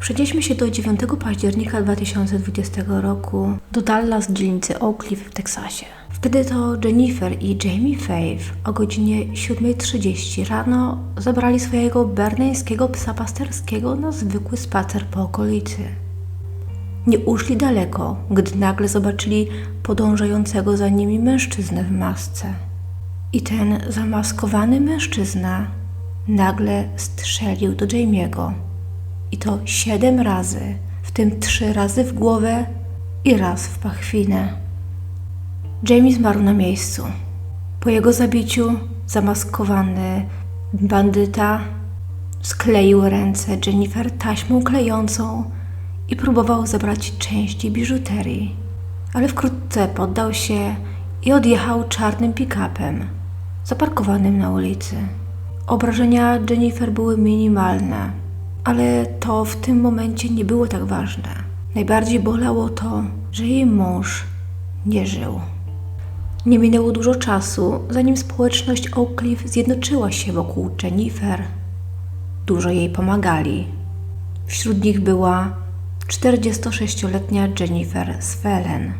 Przenieśmy się do 9 października 2020 roku do Dallas, dzielnicy Oak Cliff w Teksasie. Wtedy to Jennifer i Jamie Faith o godzinie 7.30 rano zabrali swojego berneńskiego psa pasterskiego na zwykły spacer po okolicy. Nie uszli daleko, gdy nagle zobaczyli podążającego za nimi mężczyznę w masce. I ten zamaskowany mężczyzna nagle strzelił do Jamie'ego. I to siedem razy, w tym trzy razy w głowę i raz w pachwinę. Jamie zmarł na miejscu. Po jego zabiciu zamaskowany bandyta skleił ręce Jennifer taśmą klejącą i próbował zebrać części biżuterii, ale wkrótce poddał się i odjechał czarnym pick-upem zaparkowanym na ulicy. Obrażenia Jennifer były minimalne, ale to w tym momencie nie było tak ważne. Najbardziej bolało to, że jej mąż nie żył. Nie minęło dużo czasu, zanim społeczność Oak Cliff zjednoczyła się wokół Jennifer. Dużo jej pomagali. Wśród nich była 46-letnia Jennifer Svelen.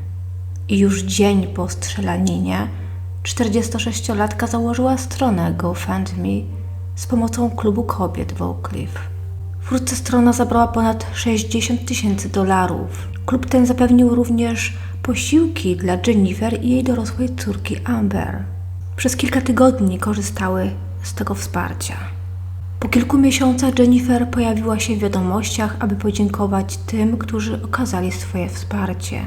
I już dzień po strzelaninie 46-latka założyła stronę GoFundMe z pomocą klubu kobiet w Oak Cliff. Wkrótce strona zabrała ponad 60 tysięcy dolarów. Klub ten zapewnił również posiłki dla Jennifer i jej dorosłej córki Amber. Przez kilka tygodni korzystały z tego wsparcia. Po kilku miesiącach Jennifer pojawiła się w wiadomościach, aby podziękować tym, którzy okazali swoje wsparcie.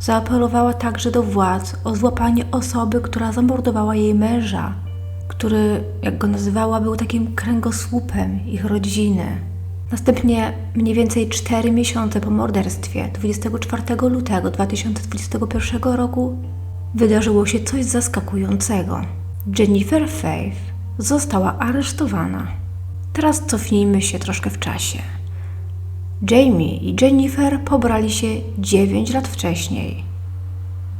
Zaapelowała także do władz o złapanie osoby, która zamordowała jej męża, który, jak go nazywała, był takim kręgosłupem ich rodziny. Następnie, mniej więcej 4 miesiące po morderstwie, 24 lutego 2021 roku, wydarzyło się coś zaskakującego. Jennifer Faith została aresztowana. Teraz cofnijmy się troszkę w czasie. Jamie i Jennifer pobrali się 9 lat wcześniej.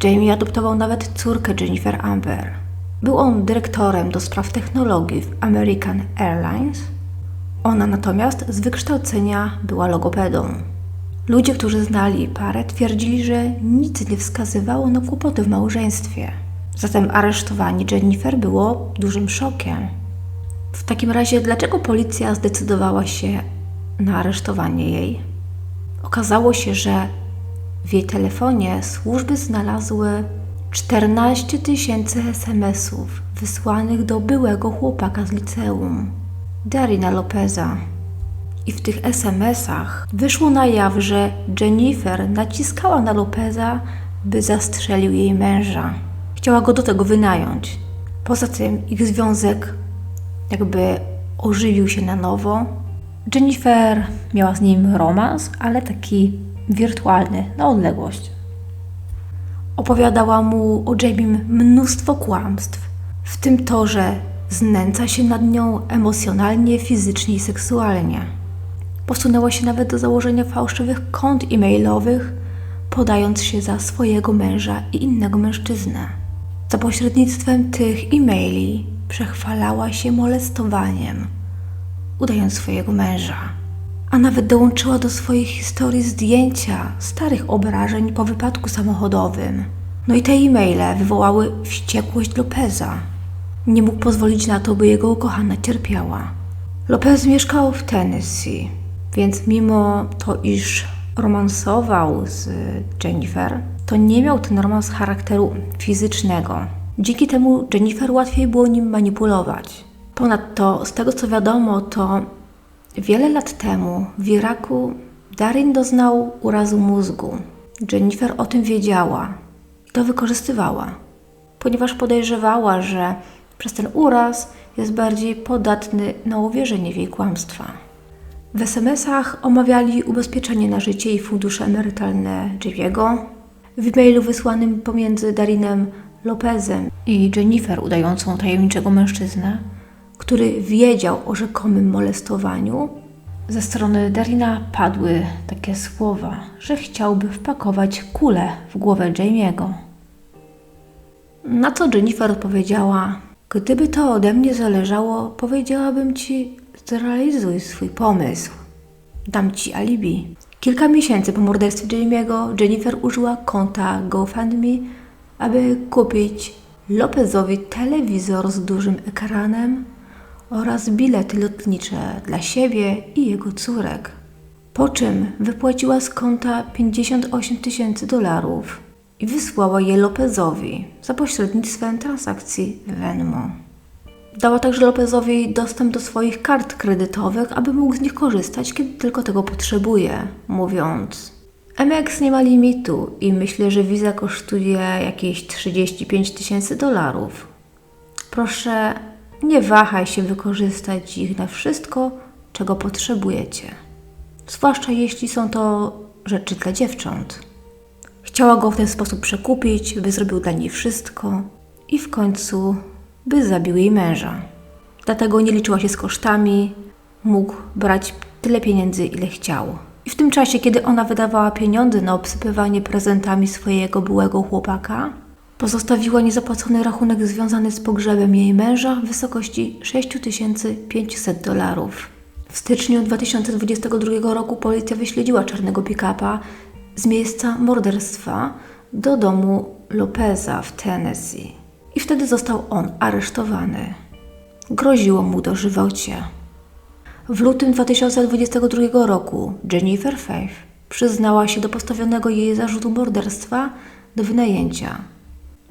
Jamie adoptował nawet córkę Jennifer Amber. Był on dyrektorem do spraw technologii w American Airlines. Ona natomiast z wykształcenia była logopedą. Ludzie, którzy znali parę, twierdzili, że nic nie wskazywało na kłopoty w małżeństwie. Zatem aresztowanie Jennifer było dużym szokiem. W takim razie, dlaczego policja zdecydowała się na aresztowanie jej? Okazało się, że w jej telefonie służby znalazły 14 tysięcy SMS-ów wysłanych do byłego chłopaka z liceum, Darina Lopeza. I w tych SMS-ach wyszło na jaw, że Jennifer naciskała na Lopeza, by zastrzelił jej męża. Chciała go do tego wynająć. Poza tym ich związek jakby ożywił się na nowo. Jennifer miała z nim romans, ale taki wirtualny, na odległość. Opowiadała mu o Jamie mnóstwo kłamstw, w tym to, że znęca się nad nią emocjonalnie, fizycznie i seksualnie. Posunęła się nawet do założenia fałszywych kont e-mailowych, podając się za swojego męża i innego mężczyznę. Za pośrednictwem tych e-maili przechwalała się molestowaniem, udając swojego męża. A nawet dołączyła do swoich historii zdjęcia starych obrażeń po wypadku samochodowym. No i te e-maile wywołały wściekłość Lopeza. Nie mógł pozwolić na to, by jego ukochana cierpiała. Lopez mieszkał w Tennessee, więc mimo to, iż romansował z Jennifer, to nie miał ten romans charakteru fizycznego. Dzięki temu Jennifer łatwiej było nim manipulować. Ponadto, z tego co wiadomo, to wiele lat temu w Iraku Darin doznał urazu mózgu. Jennifer o tym wiedziała i to wykorzystywała, ponieważ podejrzewała, że przez ten uraz jest bardziej podatny na uwierzenie w jej kłamstwa. W SMS-ach omawiali ubezpieczenie na życie i fundusze emerytalne Javiego. W e-mailu wysłanym pomiędzy Darinem Lopezem i Jennifer, udającą tajemniczego mężczyznę, który wiedział o rzekomym molestowaniu, ze strony Darina padły takie słowa, że chciałby wpakować kulę w głowę Jamie'ego. Na co Jennifer odpowiedziała: Gdyby to ode mnie zależało, powiedziałabym ci, zrealizuj swój pomysł. Dam ci alibi. Kilka miesięcy po morderstwie Jamie'ego Jennifer użyła konta GoFundMe, aby kupić Lopezowi telewizor z dużym ekranem oraz bilety lotnicze dla siebie i jego córek. Po czym wypłaciła z konta 58 tysięcy dolarów i wysłała je Lopezowi za pośrednictwem transakcji Venmo. Dała także Lopezowi dostęp do swoich kart kredytowych, aby mógł z nich korzystać, kiedy tylko tego potrzebuje, mówiąc: MX nie ma limitu i myślę, że wiza kosztuje jakieś 35 tysięcy dolarów. Proszę, nie wahaj się wykorzystać ich na wszystko, czego potrzebujecie. Zwłaszcza jeśli są to rzeczy dla dziewcząt. Chciała go w ten sposób przekupić, by zrobił dla niej wszystko i w końcu by zabił jej męża. Dlatego nie liczyła się z kosztami, mógł brać tyle pieniędzy, ile chciał. I w tym czasie, kiedy ona wydawała pieniądze na obsypywanie prezentami swojego byłego chłopaka, pozostawiła niezapłacony rachunek związany z pogrzebem jej męża w wysokości 6500 dolarów. W styczniu 2022 roku policja wyśledziła czarnego pick-upa z miejsca morderstwa do domu Lopeza w Tennessee. I wtedy został on aresztowany. Groziło mu dożywocie. W lutym 2022 roku Jennifer Faith przyznała się do postawionego jej zarzutu morderstwa do wynajęcia.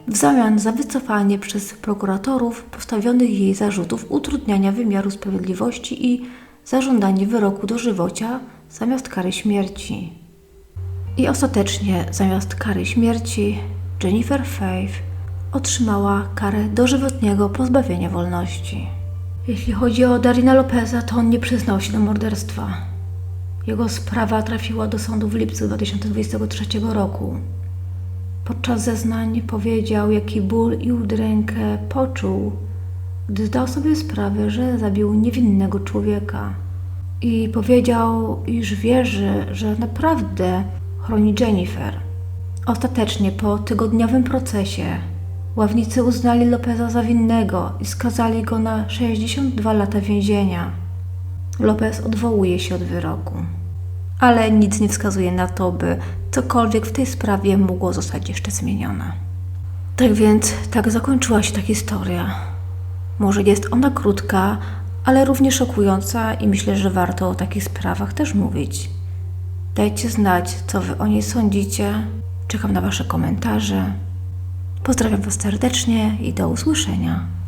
W zamian za wycofanie przez prokuratorów postawionych jej zarzutów utrudniania wymiaru sprawiedliwości i zażądanie wyroku dożywocia zamiast kary śmierci. I ostatecznie zamiast kary śmierci Jennifer Faith otrzymała karę dożywotniego pozbawienia wolności. Jeśli chodzi o Darina Lopeza, to on nie przyznał się do morderstwa. Jego sprawa trafiła do sądu w lipcu 2023 roku. Podczas zeznań powiedział, jaki ból i udrękę poczuł, gdy zdał sobie sprawę, że zabił niewinnego człowieka. I powiedział, iż wierzy, że naprawdę chroni Jennifer. Ostatecznie po tygodniowym procesie ławnicy uznali Lopeza za winnego i skazali go na 62 lata więzienia. Lopez odwołuje się od wyroku. Ale nic nie wskazuje na to, by cokolwiek w tej sprawie mogło zostać jeszcze zmienione. Tak więc, tak zakończyła się ta historia. Może jest ona krótka, ale równie szokująca i myślę, że warto o takich sprawach też mówić. Dajcie znać, co Wy o niej sądzicie. Czekam na Wasze komentarze. Pozdrawiam Was serdecznie i do usłyszenia.